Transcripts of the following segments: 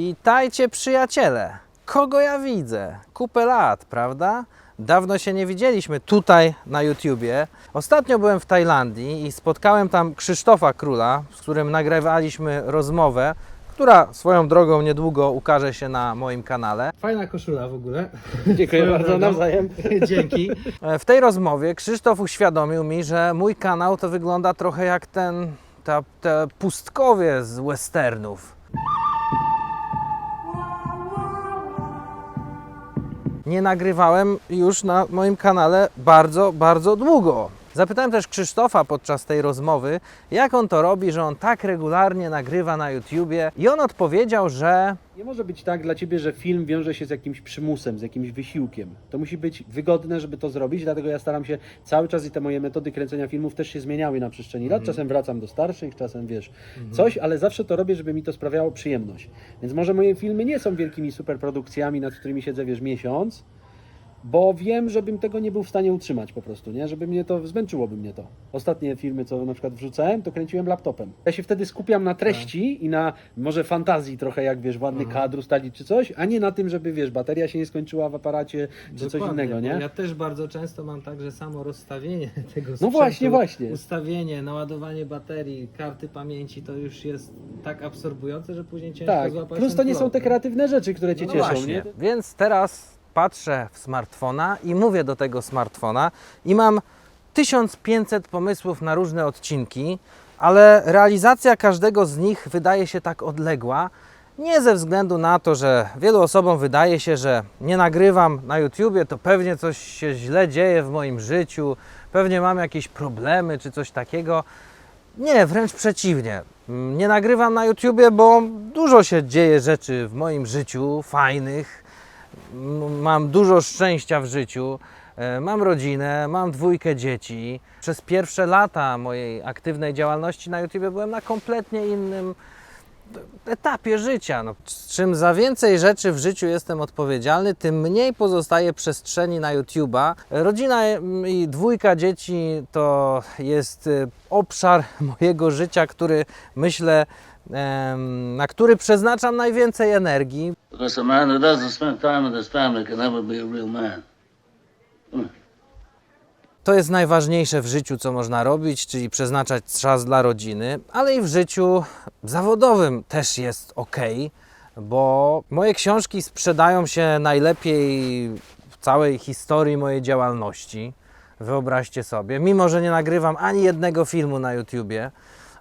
Witajcie przyjaciele! Kogo ja widzę? Kupę lat, prawda? Dawno się nie widzieliśmy tutaj na YouTubie. Ostatnio byłem w Tajlandii i spotkałem tam Krzysztofa Króla, z którym nagrywaliśmy rozmowę, która swoją drogą niedługo ukaże się na moim kanale. Fajna koszula w ogóle. Dziękuję bardzo, nawzajem. Dzięki. E, W tej rozmowie Krzysztof uświadomił mi, że mój kanał to wygląda trochę jak ten, ta, te pustkowie z westernów. Nie nagrywałem już na moim kanale bardzo, bardzo długo. Zapytałem też Krzysztofa podczas tej rozmowy, jak on to robi, że on tak regularnie nagrywa na YouTubie i on odpowiedział, że Nie może być tak dla ciebie, że film wiąże się z jakimś przymusem, z jakimś wysiłkiem. To musi być wygodne, żeby to zrobić, dlatego ja staram się cały czas i te moje metody kręcenia filmów też się zmieniały na przestrzeni lat. Czasem wracam do starszych, czasem wiesz, coś, ale zawsze to robię, żeby mi to sprawiało przyjemność. Więc może moje filmy nie są wielkimi superprodukcjami, nad którymi siedzę, wiesz, miesiąc, bo wiem, żebym tego nie był w stanie utrzymać po prostu, nie? Żeby mnie to, zmęczyłoby mnie to. Ostatnie filmy, co na przykład wrzucałem, to kręciłem laptopem. Ja się wtedy skupiam na treści i na może fantazji trochę, jak wiesz, ładny kadr ustalić czy coś, a nie na tym, żeby, wiesz, bateria się nie skończyła w aparacie czy coś Dokładnie, innego, bo nie? Ja też bardzo często mam tak, że samo rozstawienie tego No sprzętu, właśnie, właśnie. ustawienie, naładowanie baterii, karty pamięci to już jest tak absorbujące, że później ciężko Tak, złapać plus to nie są te kreatywne rzeczy, które cię No cieszą, właśnie. nie? Więc teraz patrzę w smartfona i mówię do tego smartfona i mam 1500 pomysłów na różne odcinki, ale realizacja każdego z nich wydaje się tak odległa. Nie ze względu na to, że wielu osobom wydaje się, że nie nagrywam na YouTubie, to pewnie coś się źle dzieje w moim życiu, pewnie mam jakieś problemy czy coś takiego. Nie, wręcz przeciwnie. Mm, Nie nagrywam na YouTubie, bo dużo się dzieje rzeczy w moim życiu, fajnych. Mam dużo szczęścia w życiu. E, Mam rodzinę, mam dwójkę dzieci. Przez pierwsze lata mojej aktywnej działalności na YouTubie byłem na kompletnie innym etapie życia. No, czym za więcej rzeczy w życiu jestem odpowiedzialny, tym mniej pozostaje przestrzeni na YouTube'a. Rodzina mm, i dwójka dzieci to jest y, obszar mojego życia, który myślę, na który przeznaczam najwięcej energii. Because a man who doesn't spend time with his family can never be a real man. To jest najważniejsze w życiu, co można robić, czyli przeznaczać czas dla rodziny, ale i w życiu zawodowym też jest ok, bo moje książki sprzedają się najlepiej w całej historii mojej działalności. Wyobraźcie sobie, mimo że nie nagrywam ani jednego filmu na YouTubie,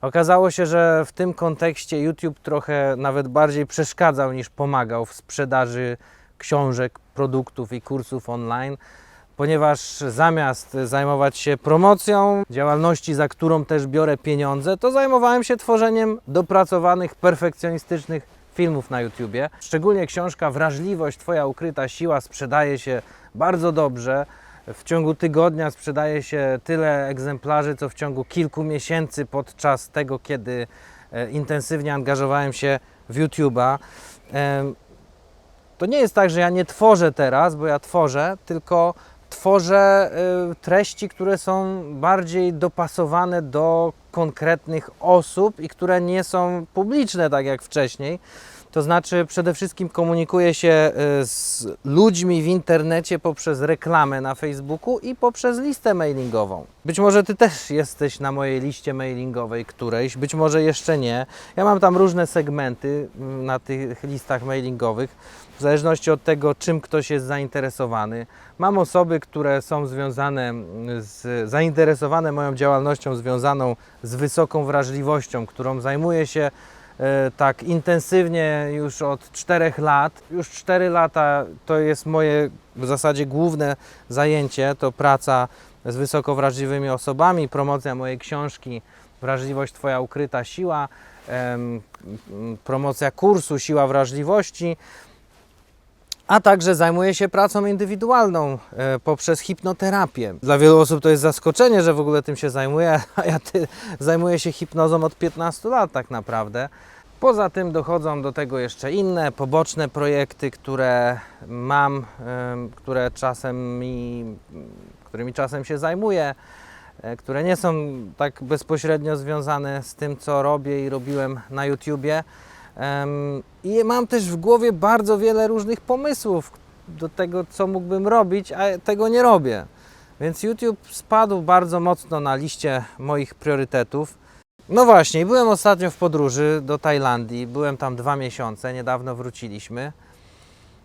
okazało się, że w tym kontekście YouTube trochę nawet bardziej przeszkadzał niż pomagał w sprzedaży książek, produktów i kursów online ponieważ zamiast zajmować się promocją działalności, za którą też biorę pieniądze, to zajmowałem się tworzeniem dopracowanych, perfekcjonistycznych filmów na YouTubie. Szczególnie książka Wrażliwość, Twoja ukryta siła sprzedaje się bardzo dobrze. W ciągu tygodnia sprzedaje się tyle egzemplarzy, co w ciągu kilku miesięcy podczas tego, kiedy e, intensywnie angażowałem się w YouTube'a. To nie jest tak, że ja nie tworzę teraz, bo ja tworzę, tylko tworzę y, treści, które są bardziej dopasowane do konkretnych osób i które nie są publiczne tak jak wcześniej. To znaczy, przede wszystkim komunikuję się y, z ludźmi w internecie poprzez reklamę na Facebooku i poprzez listę mailingową. Być może Ty też jesteś na mojej liście mailingowej którejś, być może jeszcze nie. Ja mam tam różne segmenty mm, na tych listach mailingowych, w zależności od tego, czym ktoś jest zainteresowany. Mam osoby, które są związane mm, z, zainteresowane moją działalnością związaną z wysoką wrażliwością, którą zajmuję się e, tak intensywnie już od czterech lat. Już cztery lata to jest moje w zasadzie główne zajęcie, to praca z wysoko wrażliwymi osobami, promocja mojej książki Wrażliwość Twoja ukryta siła, promocja kursu Siła Wrażliwości, a także zajmuję się pracą indywidualną e, poprzez hipnoterapię. Dla wielu osób to jest zaskoczenie, że w ogóle tym się zajmuję, a ja ty, zajmuję się hipnozą od 15 lat tak naprawdę. Poza tym dochodzą do tego jeszcze inne poboczne projekty, które mam, em, które czasem mi, którymi czasem się zajmuję, e, które nie są tak bezpośrednio związane z tym, co robię i robiłem na YouTubie. I mam też w głowie bardzo wiele różnych pomysłów do tego, co mógłbym robić, a tego nie robię. Więc YouTube spadł bardzo mocno na liście moich priorytetów. No właśnie, byłem ostatnio w podróży do Tajlandii. Byłem tam dwa miesiące, niedawno wróciliśmy.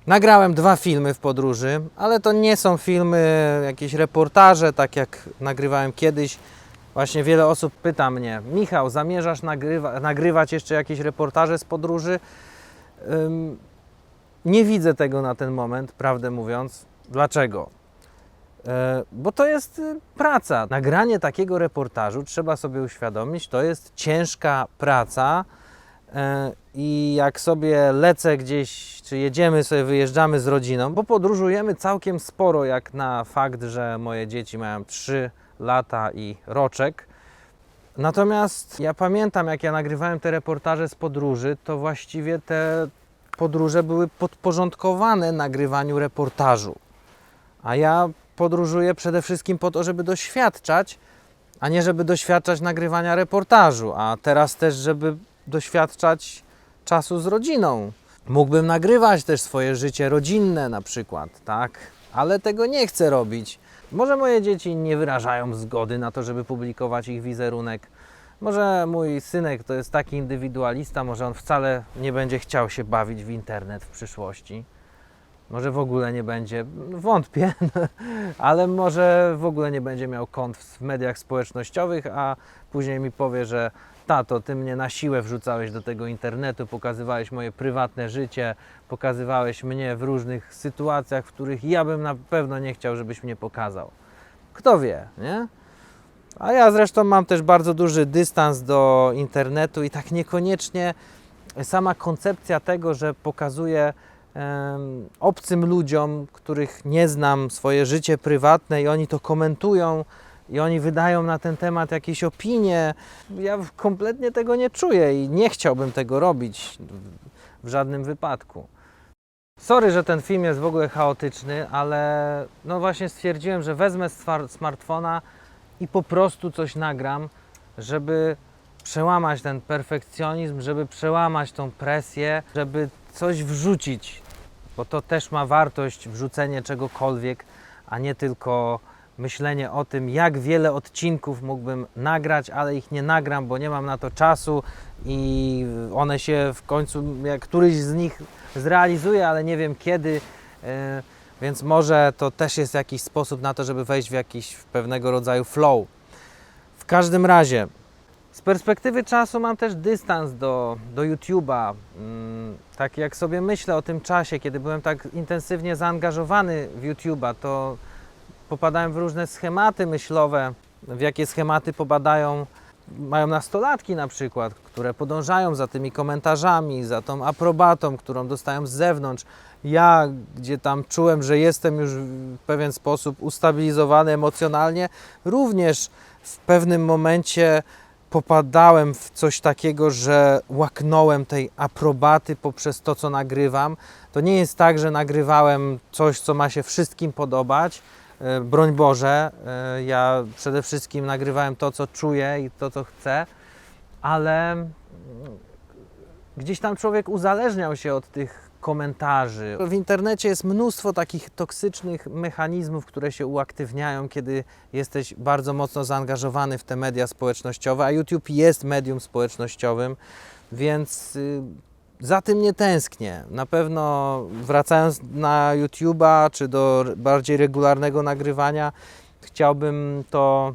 Nagrałem dwa filmy w podróży, ale to nie są filmy, jakieś reportaże, tak jak nagrywałem kiedyś. Właśnie wiele osób pyta mnie, Michał, zamierzasz nagrywa, nagrywać jeszcze jakieś reportaże z podróży? Ym, nie widzę tego na ten moment, prawdę mówiąc. Dlaczego? E, Bo to jest y, praca. Nagranie takiego reportażu, trzeba sobie uświadomić, to jest ciężka praca. E, I jak sobie lecę gdzieś, czy jedziemy sobie, wyjeżdżamy z rodziną, bo podróżujemy całkiem sporo, jak na fakt, że moje dzieci mają 3 lata i roczek. Natomiast ja pamiętam, jak ja nagrywałem te reportaże z podróży, to właściwie te podróże były podporządkowane nagrywaniu reportażu. A ja podróżuję przede wszystkim po to, żeby doświadczać, a nie żeby doświadczać nagrywania reportażu, a teraz też, żeby doświadczać czasu z rodziną. Mógłbym nagrywać też swoje życie rodzinne na przykład, tak? Ale tego nie chcę robić. Może moje dzieci nie wyrażają zgody na to, żeby publikować ich wizerunek. Może mój synek to jest taki indywidualista, może on wcale nie będzie chciał się bawić w internet w przyszłości. Może w ogóle nie będzie, wątpię, ale może w ogóle nie będzie miał kont w mediach społecznościowych, a później mi powie, że tato, ty mnie na siłę wrzucałeś do tego internetu, pokazywałeś moje prywatne życie, pokazywałeś mnie w różnych sytuacjach, w których ja bym na pewno nie chciał, żebyś mnie pokazał. Kto wie, nie? A ja zresztą mam też bardzo duży dystans do internetu i tak niekoniecznie sama koncepcja tego, że pokazuję em, obcym ludziom, których nie znam, swoje życie prywatne i oni to komentują i oni wydają na ten temat jakieś opinie. Ja kompletnie tego nie czuję i nie chciałbym tego robić w- żadnym wypadku. Sorry, że ten film jest w ogóle chaotyczny, ale no właśnie stwierdziłem, że wezmę smartfona i po prostu coś nagram, żeby przełamać ten perfekcjonizm, żeby przełamać tą presję, żeby coś wrzucić, bo to też ma wartość wrzucenie czegokolwiek, a nie tylko myślenie o tym, jak wiele odcinków mógłbym nagrać, ale ich nie nagram, bo nie mam na to czasu i one się w końcu, jak któryś z nich zrealizuje, ale nie wiem kiedy. e, Więc może to też jest jakiś sposób na to, żeby wejść w jakiś w pewnego rodzaju flow. W każdym razie, z perspektywy czasu mam też dystans do, do YouTube'a. Mm, Tak jak sobie myślę o tym czasie, kiedy byłem tak intensywnie zaangażowany w YouTube'a, to popadałem w różne schematy myślowe, w jakie schematy popadają, mają nastolatki na przykład, które podążają za tymi komentarzami, za tą aprobatą, którą dostają z zewnątrz. Ja, gdzie tam czułem, że jestem już w pewien sposób ustabilizowany emocjonalnie, również w pewnym momencie popadałem w coś takiego, że łaknąłem tej aprobaty poprzez to, co nagrywam. To nie jest tak, że nagrywałem coś, co ma się wszystkim podobać. E, Broń Boże, e, ja przede wszystkim nagrywałem to, co czuję i to, co chcę, ale mm, gdzieś tam człowiek uzależniał się od tych komentarzy. W internecie jest mnóstwo takich toksycznych mechanizmów, które się uaktywniają, kiedy jesteś bardzo mocno zaangażowany w te media społecznościowe, a YouTube jest medium społecznościowym, więc y, za tym nie tęsknię. Na pewno wracając na YouTube'a czy do bardziej regularnego nagrywania, chciałbym to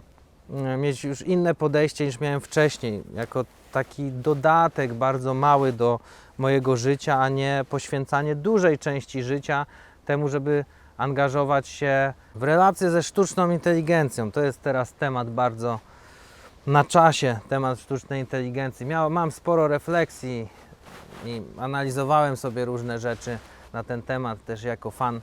mm, mieć już inne podejście niż miałem wcześniej, jako taki dodatek bardzo mały do mojego życia, a nie poświęcanie dużej części życia temu, żeby angażować się w relacje ze sztuczną inteligencją. To jest teraz temat bardzo na czasie, temat sztucznej inteligencji. Miał, mam sporo refleksji i analizowałem sobie różne rzeczy na ten temat, też jako fan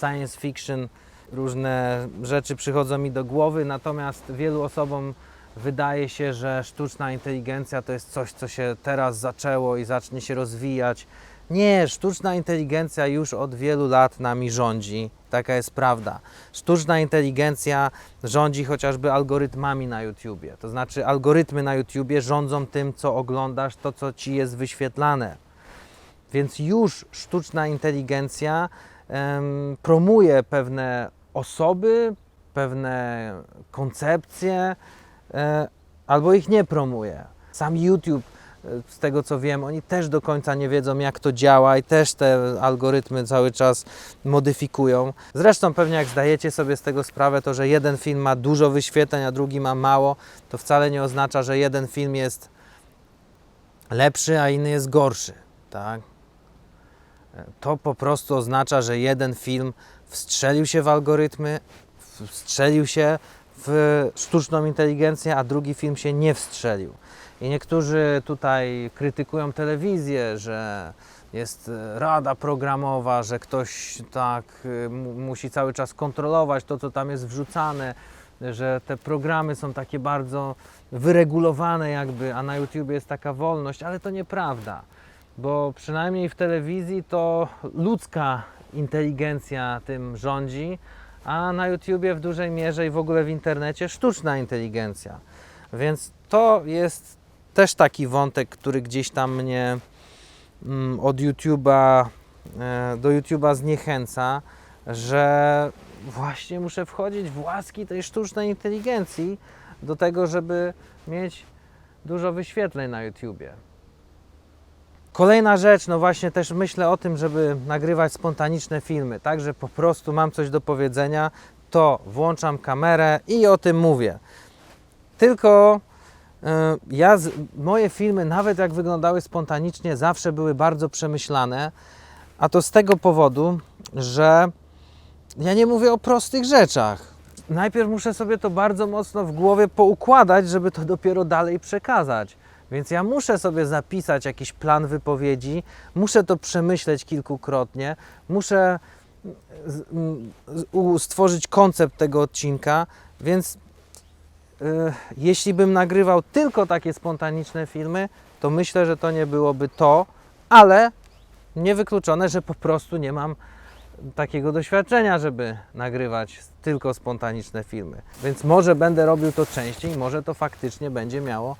science fiction. Różne rzeczy przychodzą mi do głowy, natomiast wielu osobom wydaje się, że sztuczna inteligencja to jest coś, co się teraz zaczęło i zacznie się rozwijać. Nie, sztuczna inteligencja już od wielu lat nami rządzi. Taka jest prawda. Sztuczna inteligencja rządzi chociażby algorytmami na YouTubie. To znaczy, algorytmy na YouTubie rządzą tym, co oglądasz, to co ci jest wyświetlane. Więc już sztuczna inteligencja em, promuje pewne osoby, pewne koncepcje, e, albo ich nie promuje. Sam YouTube, z tego co wiem, oni też do końca nie wiedzą, jak to działa i też te algorytmy cały czas modyfikują. Zresztą pewnie jak zdajecie sobie z tego sprawę, to że jeden film ma dużo wyświetleń, a drugi ma mało, to wcale nie oznacza, że jeden film jest lepszy, a inny jest gorszy. Tak? E, To po prostu oznacza, że jeden film wstrzelił się w algorytmy, wstrzelił się w sztuczną inteligencję, a drugi film się nie wstrzelił. I niektórzy tutaj krytykują telewizję, że jest e, rada programowa, że ktoś tak e, mu- musi cały czas kontrolować to, co tam jest wrzucane, że te programy są takie bardzo wyregulowane jakby, a na YouTube jest taka wolność, ale to nieprawda, bo przynajmniej w telewizji to ludzka inteligencja tym rządzi, a na YouTubie w dużej mierze i w ogóle w internecie sztuczna inteligencja. Więc to jest też taki wątek, który gdzieś tam mnie mm, od YouTube'a e, do YouTube'a zniechęca, że właśnie muszę wchodzić w łaski tej sztucznej inteligencji do tego, żeby mieć dużo wyświetleń na YouTubie. Kolejna rzecz, no właśnie też myślę o tym, żeby nagrywać spontaniczne filmy, tak, że po prostu mam coś do powiedzenia, to włączam kamerę i o tym mówię. Tylko ja, z, moje filmy, nawet jak wyglądały spontanicznie, zawsze były bardzo przemyślane, a to z tego powodu, że ja nie mówię o prostych rzeczach. Najpierw muszę sobie to bardzo mocno w głowie poukładać, żeby to dopiero dalej przekazać. Więc ja muszę sobie zapisać jakiś plan wypowiedzi, muszę to przemyśleć kilkukrotnie, muszę stworzyć koncept tego odcinka, więc jeśli bym nagrywał tylko takie spontaniczne filmy, to myślę, że to nie byłoby to, ale niewykluczone, że po prostu nie mam takiego doświadczenia, żeby nagrywać tylko spontaniczne filmy. Więc może będę robił to częściej, może to faktycznie będzie miało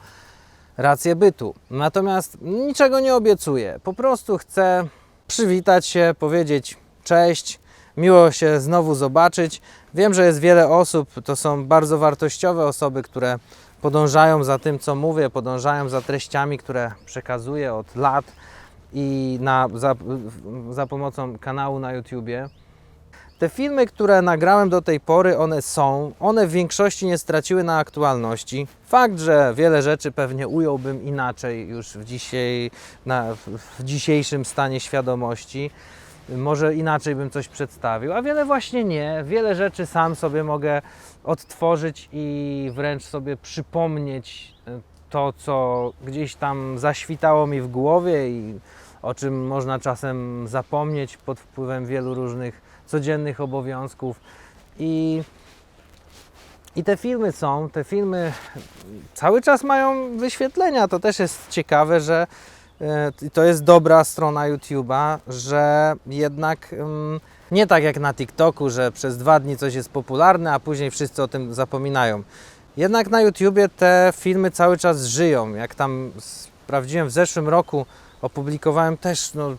rację bytu. Natomiast niczego nie obiecuję. Po prostu chcę przywitać się, powiedzieć cześć, miło się znowu zobaczyć. Wiem, że jest wiele osób, to są bardzo wartościowe osoby, które podążają za tym, co mówię, podążają za treściami, które przekazuję od lat i na, za, za pomocą kanału na YouTubie. Te filmy, które nagrałem do tej pory, one są, one w większości nie straciły na aktualności. Fakt, że wiele rzeczy pewnie ująłbym inaczej już w, dzisiaj, na, w- dzisiejszym stanie świadomości. Może inaczej bym coś przedstawił, a wiele właśnie nie. Wiele rzeczy sam sobie mogę odtworzyć i wręcz sobie przypomnieć e, to, co gdzieś tam zaświtało mi w głowie i o czym można czasem zapomnieć pod wpływem wielu różnych codziennych obowiązków. I, I te filmy są, te filmy cały czas mają wyświetlenia. To też jest ciekawe, że i to jest dobra strona YouTube'a, że jednak mm, nie tak jak na TikToku, że przez dwa dni coś jest popularne, a później wszyscy o tym zapominają. Jednak na YouTubie te filmy cały czas żyją. Jak tam sprawdziłem w zeszłym roku, opublikowałem też no,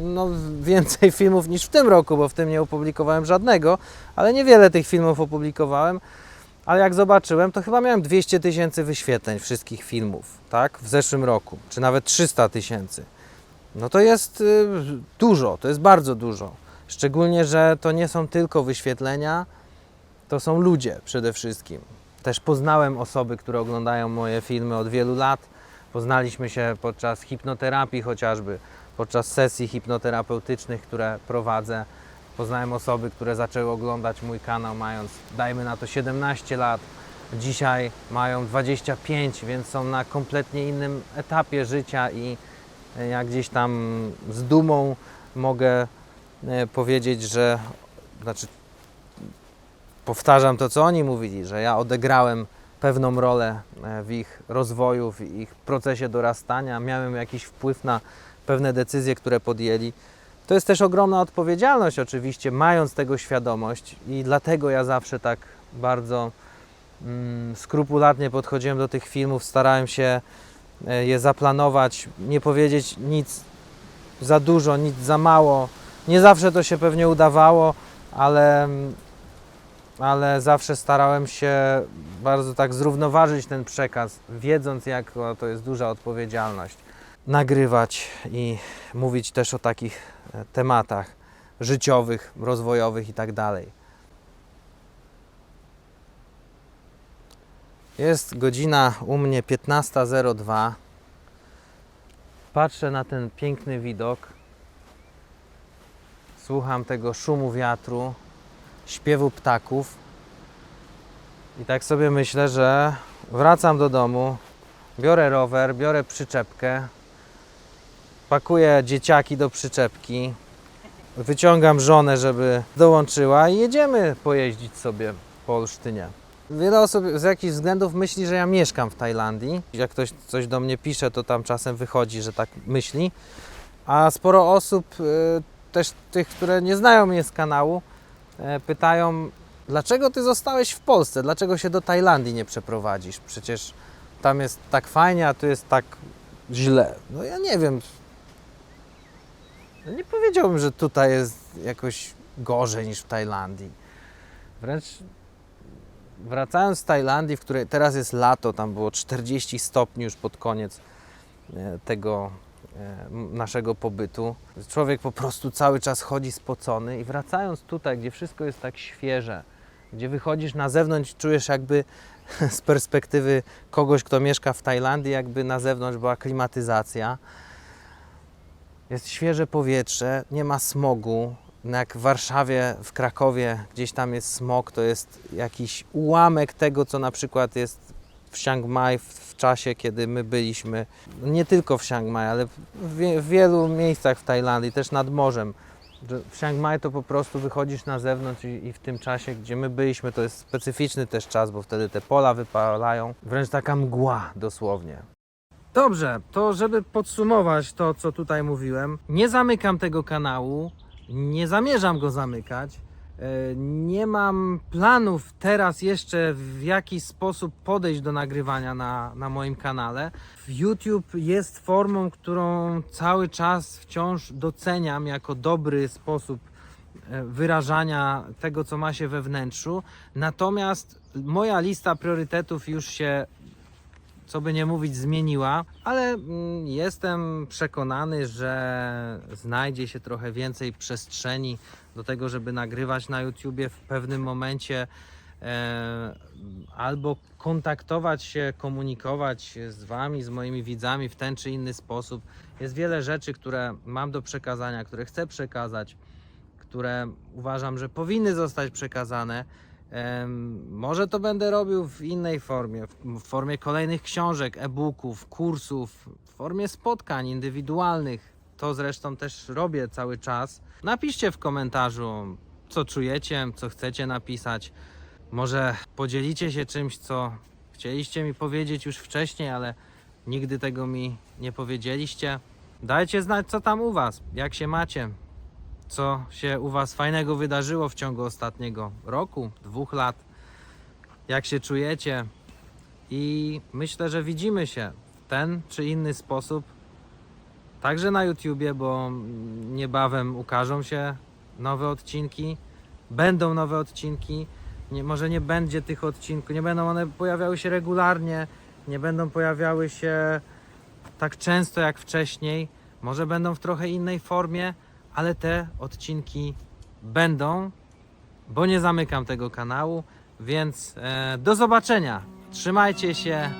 no, więcej filmów niż w tym roku, bo w tym nie opublikowałem żadnego, ale niewiele tych filmów opublikowałem. Ale jak zobaczyłem, to chyba miałem 200 tysięcy wyświetleń wszystkich filmów, tak? W zeszłym roku, czy nawet 300 tysięcy. No to jest y, dużo, to jest bardzo dużo. Szczególnie, że to nie są tylko wyświetlenia, to są ludzie przede wszystkim. Też poznałem osoby, które oglądają moje filmy od wielu lat. Poznaliśmy się podczas hipnoterapii chociażby, podczas sesji hipnoterapeutycznych, które prowadzę. Poznałem osoby, które zaczęły oglądać mój kanał mając, dajmy na to 17 lat. Dzisiaj mają 25, więc są na kompletnie innym etapie życia i e, ja gdzieś tam z dumą mogę e, powiedzieć, że znaczy powtarzam to, co oni mówili, że ja odegrałem pewną rolę e, w ich rozwoju, w ich procesie dorastania, miałem jakiś wpływ na pewne decyzje, które podjęli. To jest też ogromna odpowiedzialność, oczywiście, mając tego świadomość, i dlatego ja zawsze tak bardzo mm, skrupulatnie podchodziłem do tych filmów, starałem się e, je zaplanować, nie powiedzieć nic za dużo, nic za mało. Nie zawsze to się pewnie udawało, ale, ale zawsze starałem się bardzo tak zrównoważyć ten przekaz, wiedząc, jak to jest duża odpowiedzialność. Nagrywać i mówić też o takich tematach życiowych, rozwojowych i tak. Jest godzina u mnie 15.02. Patrzę na ten piękny widok. Słucham tego szumu wiatru, śpiewu ptaków. I tak sobie myślę, że wracam do domu, biorę rower, biorę przyczepkę, pakuję dzieciaki do przyczepki, wyciągam żonę, żeby dołączyła i jedziemy pojeździć sobie po Olsztynie. Wiele osób z jakichś względów myśli, że ja mieszkam w Tajlandii. Jak ktoś coś do mnie pisze, to tam czasem wychodzi, że tak myśli. A sporo osób, y, też tych, które nie znają mnie z kanału, e, pytają, dlaczego ty zostałeś w Polsce? Dlaczego się do Tajlandii nie przeprowadzisz? Przecież tam jest tak fajnie, a tu jest tak źle. No ja nie wiem. Ja Nie powiedziałbym, że tutaj jest jakoś gorzej niż w Tajlandii. Wręcz wracając z Tajlandii, w której teraz jest lato, tam było 40 stopni już pod koniec e, tego e, naszego pobytu. Człowiek po prostu cały czas chodzi spocony i wracając tutaj, gdzie wszystko jest tak świeże, gdzie wychodzisz na zewnątrz, czujesz jakby z perspektywy kogoś, kto mieszka w Tajlandii, jakby na zewnątrz była klimatyzacja. Jest świeże powietrze, nie ma smogu. No Jak w Warszawie, w Krakowie gdzieś tam jest smog, to jest jakiś ułamek tego, co na przykład jest w Chiang Mai w, w czasie, kiedy my byliśmy. Nie tylko w Chiang Mai, ale w, w wielu miejscach w Tajlandii, też nad morzem. W Chiang Mai to po prostu wychodzisz na zewnątrz i, i w tym czasie, gdzie my byliśmy, to jest specyficzny też czas, bo wtedy te pola wypalają. Wręcz taka mgła dosłownie. Dobrze, to żeby podsumować to, co tutaj mówiłem, nie zamykam tego kanału, nie zamierzam go zamykać. e, Nie mam planów teraz jeszcze w jakiś sposób podejść do nagrywania na, na moim kanale. YouTube jest formą, którą cały czas wciąż doceniam jako dobry sposób e, wyrażania tego, co ma się we wnętrzu. Natomiast moja lista priorytetów już się co by nie mówić, zmieniła, ale mm, jestem przekonany, że znajdzie się trochę więcej przestrzeni do tego, żeby nagrywać na YouTubie w pewnym momencie e, albo kontaktować się, komunikować z Wami, z moimi widzami w ten czy inny sposób. Jest wiele rzeczy, które mam do przekazania, które chcę przekazać, które uważam, że powinny zostać przekazane. Może to będę robił w innej formie, w formie kolejnych książek, e-booków, kursów, w formie spotkań indywidualnych. To zresztą też robię cały czas. Napiszcie w komentarzu, co czujecie, co chcecie napisać. Może podzielicie się czymś, co chcieliście mi powiedzieć już wcześniej, ale nigdy tego mi nie powiedzieliście. Dajcie znać, co tam u Was, jak się macie co się u Was fajnego wydarzyło w ciągu ostatniego roku, dwóch lat, jak się czujecie. I myślę, że widzimy się w ten czy inny sposób, także na YouTubie, bo niebawem ukażą się nowe odcinki, będą nowe odcinki. Nie, może nie będzie tych odcinków, nie będą one pojawiały się regularnie, nie będą pojawiały się tak często jak wcześniej, może będą w trochę innej formie, ale te odcinki będą, bo nie zamykam tego kanału, więc e, do zobaczenia. Trzymajcie się.